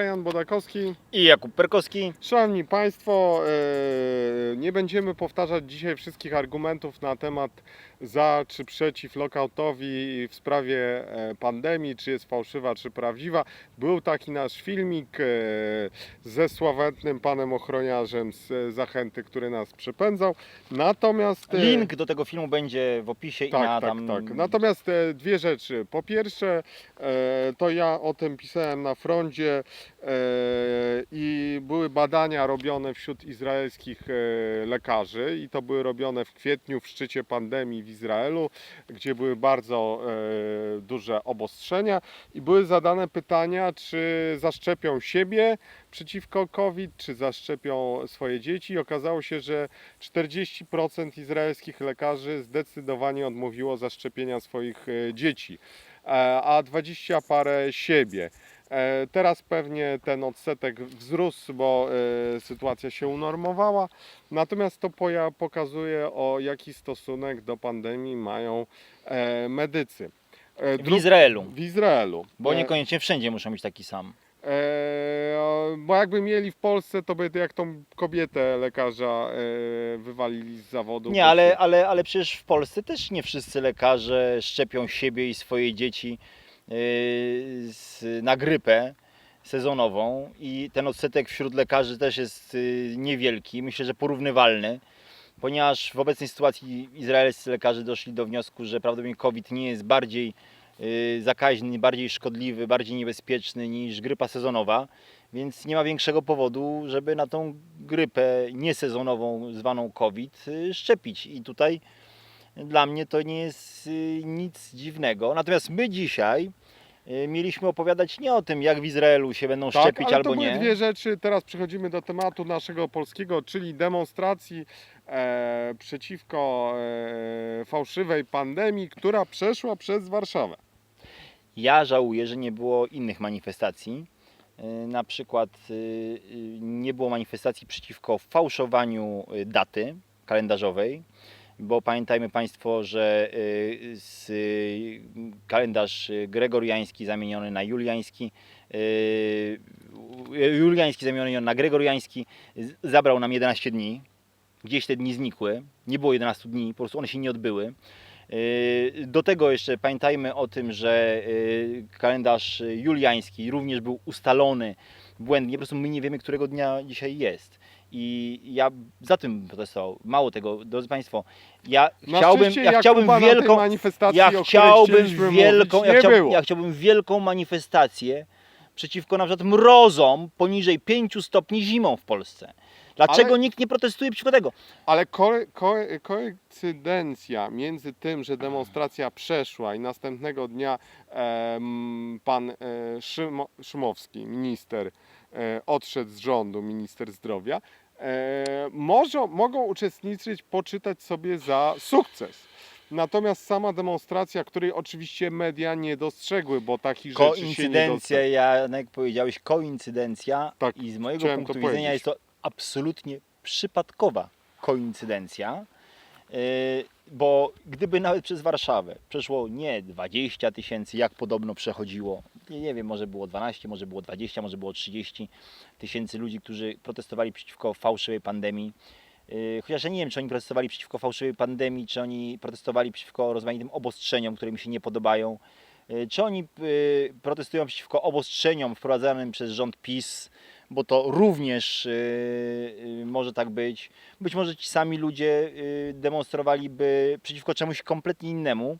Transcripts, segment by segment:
Jan Bodakowski. I Jakub Perkowski. Szanowni Państwo, e, nie będziemy powtarzać dzisiaj wszystkich argumentów na temat za czy przeciw lockoutowi w sprawie e, pandemii, czy jest fałszywa, czy prawdziwa. Był taki nasz filmik e, ze sławetnym panem ochroniarzem z Zachęty, który nas przepędzał. Natomiast... Link do tego filmu będzie w opisie i na Tak, tak, tam. tak. Natomiast dwie rzeczy. Po pierwsze, to ja o tym pisałem na froncie i były badania robione wśród izraelskich e, lekarzy i to były robione w kwietniu w szczycie pandemii w Izraelu, gdzie były bardzo e, duże obostrzenia i były zadane pytania, czy zaszczepią siebie przeciwko COVID, czy zaszczepią swoje dzieci. I okazało się, że 40% izraelskich lekarzy zdecydowanie odmówiło zaszczepienia swoich e, dzieci, e, a 20 parę siebie. E, Teraz pewnie ten odsetek wzrósł, bo e, sytuacja się unormowała. Natomiast to pokazuje, o jaki stosunek do pandemii mają e, medycy. W Izraelu. W Izraelu. Bo niekoniecznie wszędzie muszą być taki sam. E, bo jakby mieli w Polsce, to by jak tą kobietę lekarza e, wywalili z zawodu. Nie, ale, ale, ale przecież w Polsce też nie wszyscy lekarze szczepią siebie i swoje dzieci na grypę sezonową i ten odsetek wśród lekarzy też jest yy, niewielki, myślę, że porównywalny, ponieważ w obecnej sytuacji izraelscy lekarze doszli do wniosku, że prawdopodobnie COVID nie jest bardziej yy, zakaźny, bardziej szkodliwy, bardziej niebezpieczny niż grypa sezonowa, więc nie ma większego powodu, żeby na tą grypę niesezonową zwaną COVID y, szczepić. I tutaj dla mnie to nie jest y, nic dziwnego. Natomiast my dzisiaj y, mieliśmy opowiadać nie o tym, jak w Izraelu się będą tak, szczepić ale albo to były nie. dwie rzeczy. Teraz przechodzimy do tematu naszego polskiego, czyli demonstracji e, przeciwko e, fałszywej pandemii, która przeszła przez Warszawę. Ja żałuję, że nie było innych manifestacji. Y, Na przykład y, y, nie było manifestacji przeciwko fałszowaniu daty kalendarzowej, bo pamiętajmy Państwo, że y, y, kalendarz y, gregoriański zamieniony na juliański, juliański zamieniony na gregoriański zabrał nam 11 dni. Gdzieś te dni znikły, nie było 11 dni, po prostu one się nie odbyły. Do tego jeszcze pamiętajmy o tym, że kalendarz juliański również był ustalony błędnie, po prostu my nie wiemy, którego dnia dzisiaj jest. I ja za tym protestował. Mało tego, drodzy Państwo, ja Na chciałbym, szczęście ja chciałbym Jakuba na tej wielką, manifestacji, ja o której chciałbym chcieliśmy wielką, mówić, ja, nie chciał, było. ja chciałbym wielką manifestację przeciwko na przykład mrozom poniżej 5 stopni zimą w Polsce. Dlaczego Ale- nikt nie protestuje przeciwko tego? Ale ko ko koincydencja między tym, że demonstracja przeszła i następnego dnia em, pan e, Szymo Szymowski, minister, odszedł z rządu, minister zdrowia, e, może, mogą uczestniczyć, poczytać sobie za sukces. Natomiast sama demonstracja, której oczywiście media nie dostrzegły, bo takich rzeczy się nie Koincydencja, dostrzegły. ja, jak powiedziałeś, koincydencja Tak, i z mojego punktu widzenia powiedzieć. jest to absolutnie przypadkowa koincydencja, yy, bo gdyby nawet przez Warszawę przeszło nie 20 tysięcy, jak podobno przechodziło, nie, nie wiem, może było 12, może było 20, może było 30 tysięcy ludzi, którzy protestowali przeciwko fałszywej pandemii, Yy, Chociaż ja nie wiem, czy oni protestowali przeciwko fałszywej pandemii, czy oni protestowali przeciwko rozmaitym obostrzeniom, które mi się nie podobają. Yy, Czy oni yy, protestują przeciwko obostrzeniom wprowadzanym przez rząd PiS, bo to również yy, yy, może tak być. Być może ci sami ludzie yy, demonstrowaliby przeciwko czemuś kompletnie innemu.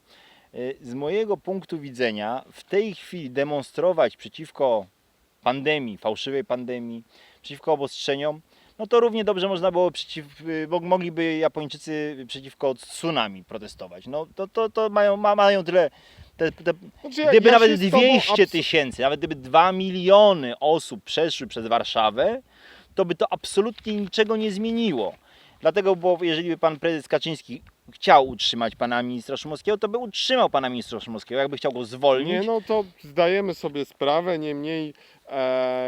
Z mojego punktu widzenia, w tej chwili demonstrować przeciwko pandemii, fałszywej pandemii, przeciwko obostrzeniom, no to równie dobrze można było przeciw, y, mogliby Japończycy przeciwko tsunami protestować. No to, to, to mają, ma, mają tyle. Te, te, Znaczy, gdyby ja nawet się z tobą 200 abs- tysięcy, nawet gdyby 2 miliony osób przeszły przez Warszawę, to by to absolutnie niczego nie zmieniło. Dlatego, bo jeżeli by pan prezes Kaczyński chciał utrzymać pana ministra Szumowskiego, to by utrzymał pana ministra Szumowskiego. Jakby chciał go zwolnić, Nie, no to zdajemy sobie sprawę, niemniej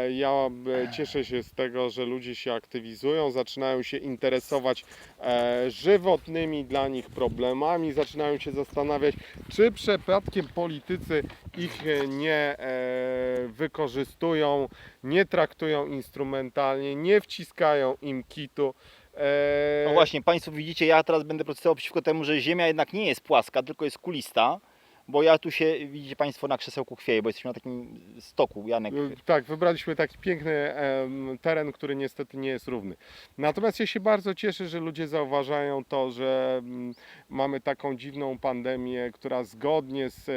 Ja e, cieszę się z tego, że ludzie się aktywizują, zaczynają się interesować e, żywotnymi dla nich problemami, zaczynają się zastanawiać, czy przypadkiem politycy ich e, nie e, wykorzystują, nie traktują instrumentalnie, nie wciskają im kitu. E, No właśnie, Państwo widzicie, ja teraz będę protestował przeciwko temu, że Ziemia jednak nie jest płaska, tylko jest kulista, bo ja tu się, widzicie Państwo, na krzesełku chwieję, bo jesteśmy na takim stoku, Janek. Y, Tak, wybraliśmy taki piękny em, teren, który niestety nie jest równy. Natomiast ja się bardzo cieszę, że ludzie zauważają to, że mm, mamy taką dziwną pandemię, która zgodnie z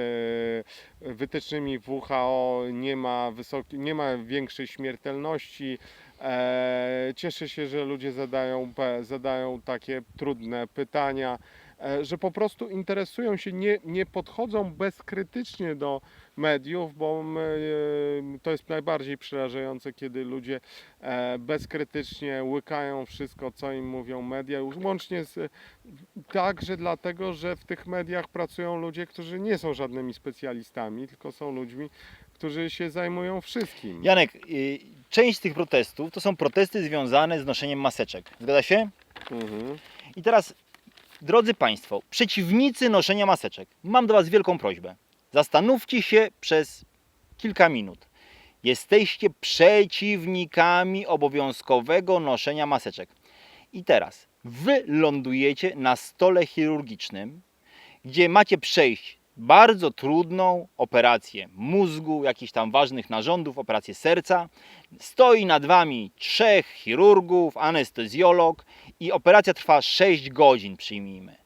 e, wytycznymi WHO nie ma, wysoki, nie ma większej śmiertelności. E, Cieszę się, że ludzie zadają, zadają takie trudne pytania, że po prostu interesują się, nie, nie podchodzą bezkrytycznie do mediów, bo e, to jest najbardziej przerażające, kiedy ludzie e, bezkrytycznie łykają wszystko, co im mówią media, łącznie z, także dlatego, że w tych mediach pracują ludzie, którzy nie są żadnymi specjalistami, tylko są ludźmi, którzy się zajmują wszystkim. Janek, y, część z tych protestów to są protesty związane z noszeniem maseczek. Zgadza się? Mhm. I teraz, drodzy Państwo, przeciwnicy noszenia maseczek, mam do Was wielką prośbę. Zastanówcie się przez kilka minut. Jesteście przeciwnikami obowiązkowego noszenia maseczek. I teraz Wy lądujecie na stole chirurgicznym, gdzie macie przejść bardzo trudną operację mózgu, jakichś tam ważnych narządów, operację serca. Stoi nad Wami trzech chirurgów, anestezjolog i operacja trwa 6 godzin, przyjmijmy.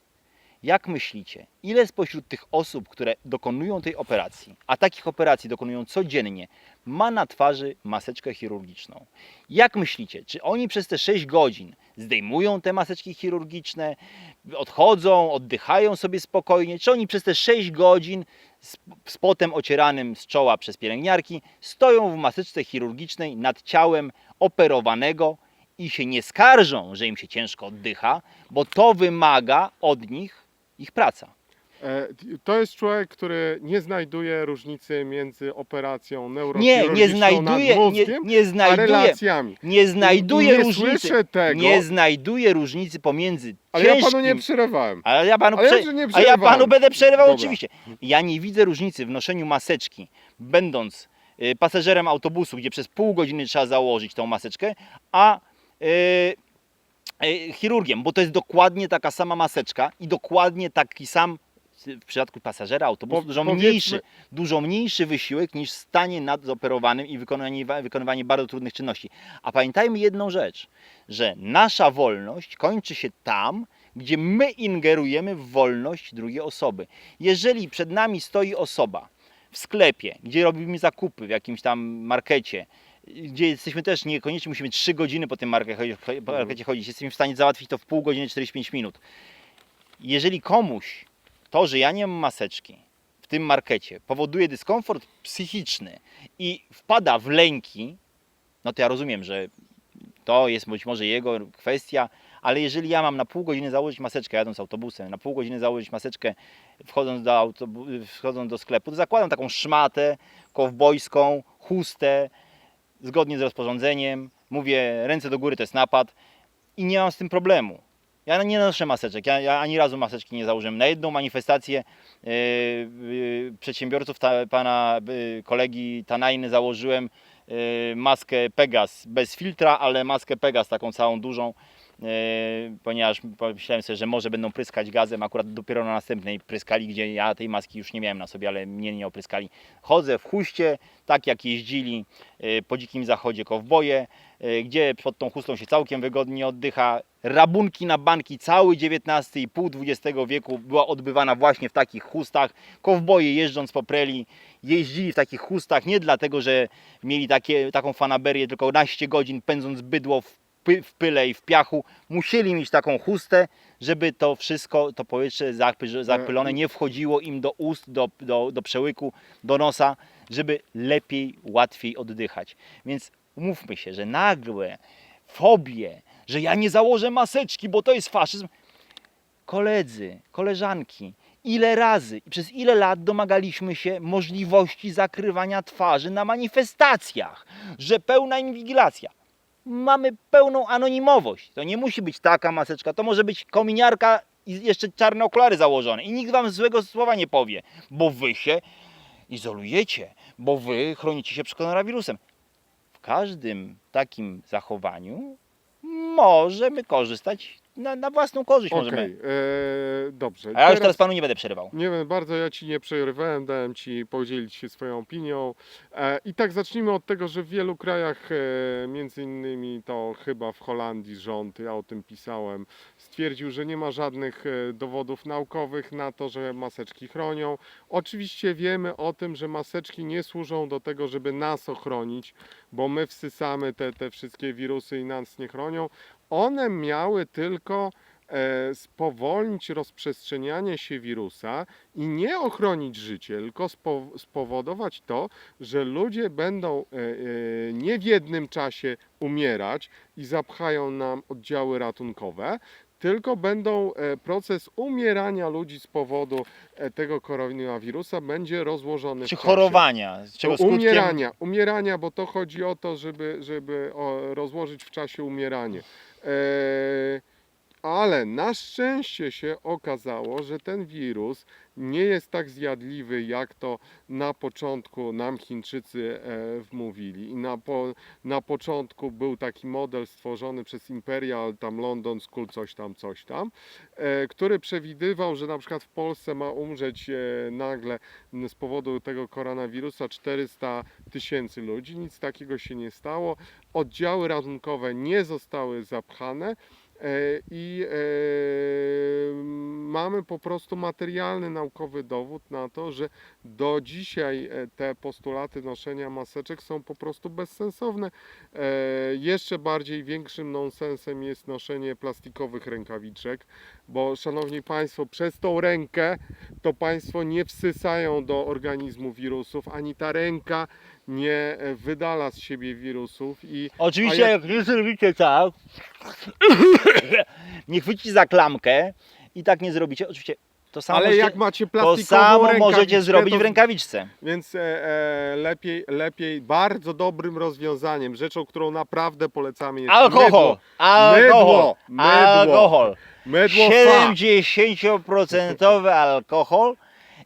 Jak myślicie, ile spośród tych osób, które dokonują tej operacji, a takich operacji dokonują codziennie, ma na twarzy maseczkę chirurgiczną? Jak myślicie, czy oni przez te 6 godzin zdejmują te maseczki chirurgiczne, odchodzą, oddychają sobie spokojnie, czy oni przez te 6 godzin z, potem ocieranym z czoła przez pielęgniarki stoją w maseczce chirurgicznej nad ciałem operowanego i się nie skarżą, że im się ciężko oddycha, bo to wymaga od nich ich praca. E, To jest człowiek, który nie znajduje różnicy między operacją Nie, neurochirurgiczną nie znajduje, nie, mózgiem, nie a znajduje, relacjami. nie znajduje nie różnicy. tego, Nie znajduje różnicy pomiędzy ale ja ciężkim... panu nie przerywałem. Ale ja panu, Ale ja prze... nie A ja panu będę przerywał Dobra. oczywiście. Ja nie widzę różnicy w noszeniu maseczki, będąc y, pasażerem autobusu, gdzie przez pół godziny trzeba założyć tą maseczkę, a y, y, chirurgiem, bo to jest dokładnie taka sama maseczka i dokładnie taki sam w przypadku pasażera autobusu Po- dużo powiedzmy- mniejszy, dużo mniejszy wysiłek niż stanie nad operowanym i wykonywanie, wykonywanie bardzo trudnych czynności. A pamiętajmy jedną rzecz, że nasza wolność kończy się tam, gdzie my ingerujemy w wolność drugiej osoby. Jeżeli przed nami stoi osoba w sklepie, gdzie robimy zakupy w jakimś tam markecie, gdzie jesteśmy też niekoniecznie musimy 3 godziny po tym markecie chodzić, jesteśmy w stanie załatwić to w pół godziny 45 minut. Jeżeli komuś to, że ja nie mam maseczki w tym markecie powoduje dyskomfort psychiczny i wpada w lęki, no to ja rozumiem, że to jest być może jego kwestia, ale jeżeli ja mam na pół godziny założyć maseczkę jadąc autobusem, na pół godziny założyć maseczkę wchodząc do, autobu- wchodząc do sklepu, to zakładam taką szmatę kowbojską, chustę, zgodnie z rozporządzeniem, mówię ręce do góry to jest napad i nie mam z tym problemu. Ja nie noszę maseczek, ja, ja ani razu maseczki nie założyłem. Na jedną manifestację yy, yy, przedsiębiorców ta, pana yy, kolegi Tanajny założyłem maskę Pegas bez filtra, ale maskę Pegas taką całą dużą, ponieważ pomyślałem sobie, że może będą pryskać gazem, akurat dopiero na następnej pryskali, gdzie ja tej maski już nie miałem na sobie, ale mnie nie opryskali. Chodzę w huście, tak jak jeździli yy, po dzikim zachodzie kowboje, yy, gdzie pod tą chustą się całkiem wygodnie oddycha. Rabunki na banki cały XIX i pół XX wieku była odbywana właśnie w takich chustach. Kowboje jeżdżąc po preli jeździli w takich chustach nie dlatego, że mieli takie, taką fanaberię, tylko naście godzin pędząc bydło w, w pyle i w piachu. Musieli mieć taką chustę, żeby to wszystko, to powietrze zapy- zapylone nie wchodziło im do ust, do, do, do przełyku, do nosa, żeby lepiej, łatwiej oddychać. Więc umówmy się, że nagłe fobie, że ja nie założę maseczki, bo to jest faszyzm. Koledzy, koleżanki, ile razy i przez ile lat domagaliśmy się możliwości zakrywania twarzy na manifestacjach, że pełna inwigilacja. Mamy pełną anonimowość. To nie musi być taka maseczka, to może być kominiarka i jeszcze czarne okulary założone. I nikt wam złego słowa nie powie, bo wy się izolujecie, bo wy chronicie się przed koronawirusem. W każdym takim zachowaniu możemy korzystać na, na własną korzyść. Okej, Możemy. e, dobrze. A ja już teraz panu nie będę przerywał. Nie wiem, bardzo ja Ci nie przerywałem, dałem Ci podzielić się swoją opinią. E, I tak zacznijmy od tego, że w wielu krajach, e, między innymi to chyba w Holandii rząd, ja o tym pisałem, stwierdził, że nie ma żadnych e, dowodów naukowych na to, że maseczki chronią. Oczywiście wiemy o tym, że maseczki nie służą do tego, żeby nas ochronić, bo my wsysamy te, te wszystkie wirusy i nas nie chronią. One miały tylko e, spowolnić rozprzestrzenianie się wirusa i nie ochronić życie, tylko spo, spowodować to, że ludzie będą e, e, nie w jednym czasie umierać i zapchają nam oddziały ratunkowe, tylko będą e, proces umierania ludzi z powodu e, tego koronawirusa będzie rozłożony Czy w czasie. chorowania, czego skutkiem... Umierania, umierania, bo to chodzi o to, żeby, żeby rozłożyć w czasie umieranie. E, ale na szczęście się okazało, że ten wirus nie jest tak zjadliwy, jak to na początku nam Chińczycy e, wmówili. I na, po, na początku był taki model stworzony przez Imperial, tam London School, coś tam, coś tam, e, który przewidywał, że na przykład w Polsce ma umrzeć e, nagle z powodu tego koronawirusa 400 tysięcy ludzi. Nic takiego się nie stało. Oddziały ratunkowe nie zostały zapchane. E, I e, mamy po prostu materialny naukowy dowód na to, że do dzisiaj e, te postulaty noszenia maseczek są po prostu bezsensowne. Jeszcze bardziej większym nonsensem jest noszenie plastikowych rękawiczek, bo szanowni Państwo, przez tą rękę to Państwo nie wsysają do organizmu wirusów, ani ta ręka nie wydala z siebie wirusów i Oczywiście A jak nie zrobicie tak, nie chwycicie za klamkę i tak nie zrobicie, oczywiście to samo, Ale możecie, jak macie to plastikową samo rękawiczkę, możecie zrobić to- w rękawiczce. Więc e, e, lepiej, lepiej, bardzo dobrym rozwiązaniem, rzeczą, którą naprawdę polecamy jest Alkohol! mydło. Alkohol! Mydło, Alkohol! Mydło fa. 70% alkohol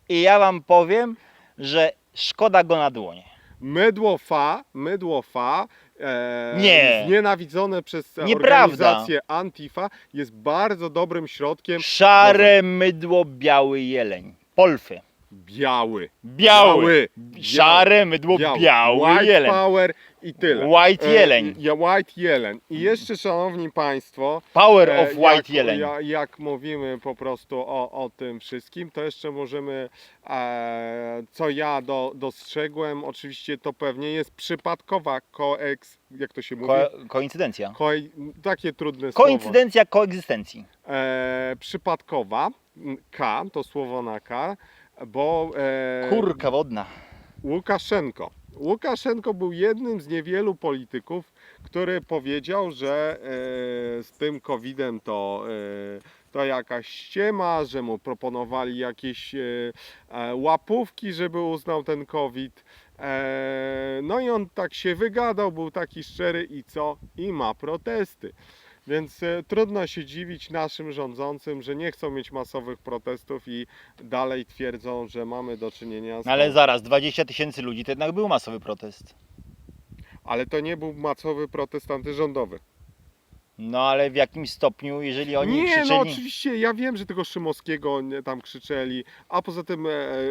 i ja wam powiem, że szkoda go na dłonie. Mydło fa, mydło fa, e, Nie. znienawidzone przez Nieprawda. organizację Antifa, jest bardzo dobrym środkiem Szare mydło, biały jeleń. Polfy. biały. Biały. Biały. Szare mydło, biały White jeleń. power i tyle. White jeleń. E, ja, white jeleń. I jeszcze, szanowni państwo, Power E, of white jeleń. Ja, jak mówimy po prostu o, o tym wszystkim, to jeszcze możemy, e, co ja do, dostrzegłem, oczywiście to pewnie jest przypadkowa koeks, jak to się mówi? Ko koincydencja. Ko, takie trudne słowo. Koincydencja koegzystencji. E, przypadkowa, m, K, to słowo na K, bo e, Kurka wodna. Łukaszenko. Łukaszenko był jednym z niewielu polityków, który powiedział, że e, z tym COVID-em to, e, to jakaś ściema, że mu proponowali jakieś e, łapówki, żeby uznał ten COVID. No i on tak się wygadał, był taki szczery i co? I ma protesty. Więc e, trudno się dziwić naszym rządzącym, że nie chcą mieć masowych protestów i dalej twierdzą, że mamy do czynienia z. Ale zaraz, 20 tysięcy ludzi to jednak był masowy protest. Ale to nie był masowy protest antyrządowy. No ale w jakim stopniu, jeżeli oni nie, krzyczeli... no oczywiście, ja wiem, że tego Szymowskiego nie- tam krzyczeli, a poza tym e, e,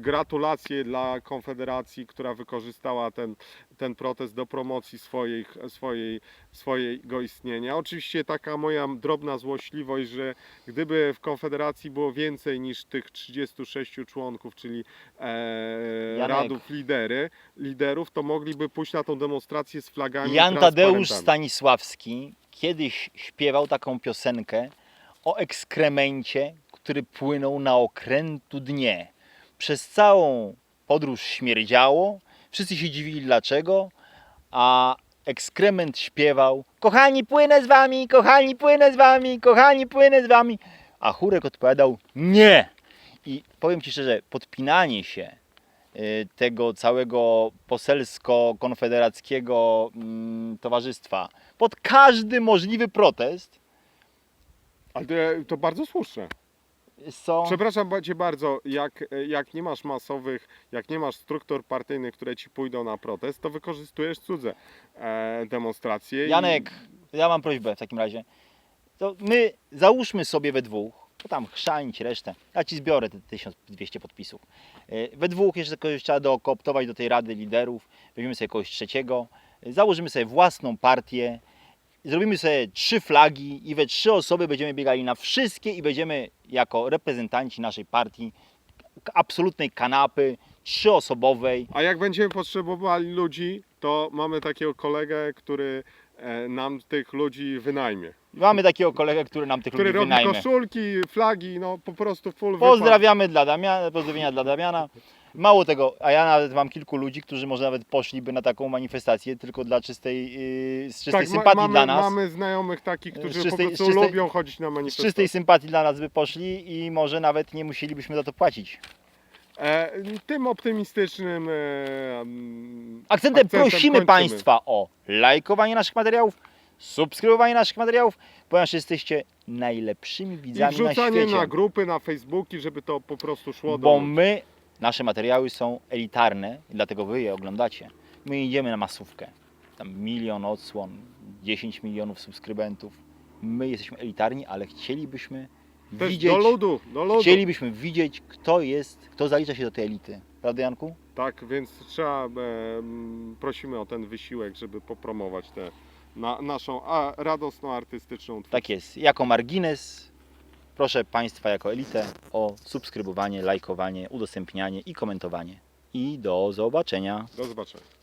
gratulacje dla Konfederacji, która wykorzystała ten, ten protest do promocji swojej, swojej, swojego istnienia. Oczywiście taka moja drobna złośliwość, że gdyby w Konfederacji było więcej niż tych 36 członków, czyli e, Janek. radów lidery, liderów, to mogliby pójść na tą demonstrację z flagami i Jan Tadeusz transparentami. Stanisławski kiedyś śpiewał taką piosenkę o ekskremencie, który płynął na okrętu dnie. Przez całą podróż śmierdziało, wszyscy się dziwili dlaczego, a ekskrement śpiewał Kochani płynę z wami, kochani płynę z wami, kochani płynę z wami. A chórek odpowiadał nie. I powiem Ci szczerze, podpinanie się tego całego poselsko-konfederackiego mm, towarzystwa pod każdy możliwy protest, Ale to, to bardzo słuszne. są... Przepraszam Cię bardzo, jak, jak nie masz masowych, jak nie masz struktur partyjnych, które ci pójdą na protest, to wykorzystujesz cudze e, demonstracje. i- Janek, ja mam prośbę w takim razie. To my załóżmy sobie we dwóch, to tam chrzanić resztę. Ja ci zbiorę te 1200 podpisów. E, We dwóch jeszcze kogoś trzeba dokooptować do tej rady liderów. Weźmiemy sobie kogoś trzeciego. e, Założymy sobie własną partię. Zrobimy sobie trzy flagi i we trzy osoby będziemy biegali na wszystkie i będziemy jako reprezentanci naszej partii absolutnej kanapy, trzyosobowej. A jak będziemy potrzebowali ludzi, to mamy takiego kolegę, który e, nam tych ludzi wynajmie. Mamy takiego kolegę, który nam tych Który ludzi robi wynajmie. koszulki, flagi, no po prostu full wypad. Pozdrawiamy dla Damiana, pozdrowienia dla Damiana. Mało tego, a ja nawet mam kilku ludzi, którzy może nawet poszliby na taką manifestację tylko dla czystej, yy, z czystej Tak, ma, sympatii mamy, dla nas. mamy znajomych takich, którzy czystej- po prostu z czystej- lubią chodzić na Z manifestacje. czystej sympatii dla nas by poszli i może nawet nie musielibyśmy za to płacić. E, tym optymistycznym e, mm, Akcentem, prosimy kończymy. Państwa o lajkowanie naszych materiałów, subskrybowanie naszych materiałów, ponieważ jesteście najlepszymi I widzami na wrzucanie świecie. na grupy, na Facebooki, żeby to po prostu szło Bo do... my, nasze materiały są elitarne, i dlatego wy je oglądacie. My idziemy na masówkę. Tam milion odsłon, 10 milionów subskrybentów. My jesteśmy elitarni, ale chcielibyśmy Też widzieć, do ludu, do ludu. chcielibyśmy widzieć, kto jest, kto zalicza się do tej elity. Prawda Janku? Tak, więc trzeba, e, prosimy o ten wysiłek, żeby popromować tę na, naszą a, radosną, artystyczną twórczość. Tak jest. Jako margines proszę Państwa jako elitę o subskrybowanie, lajkowanie, udostępnianie i komentowanie. I do zobaczenia. Do zobaczenia.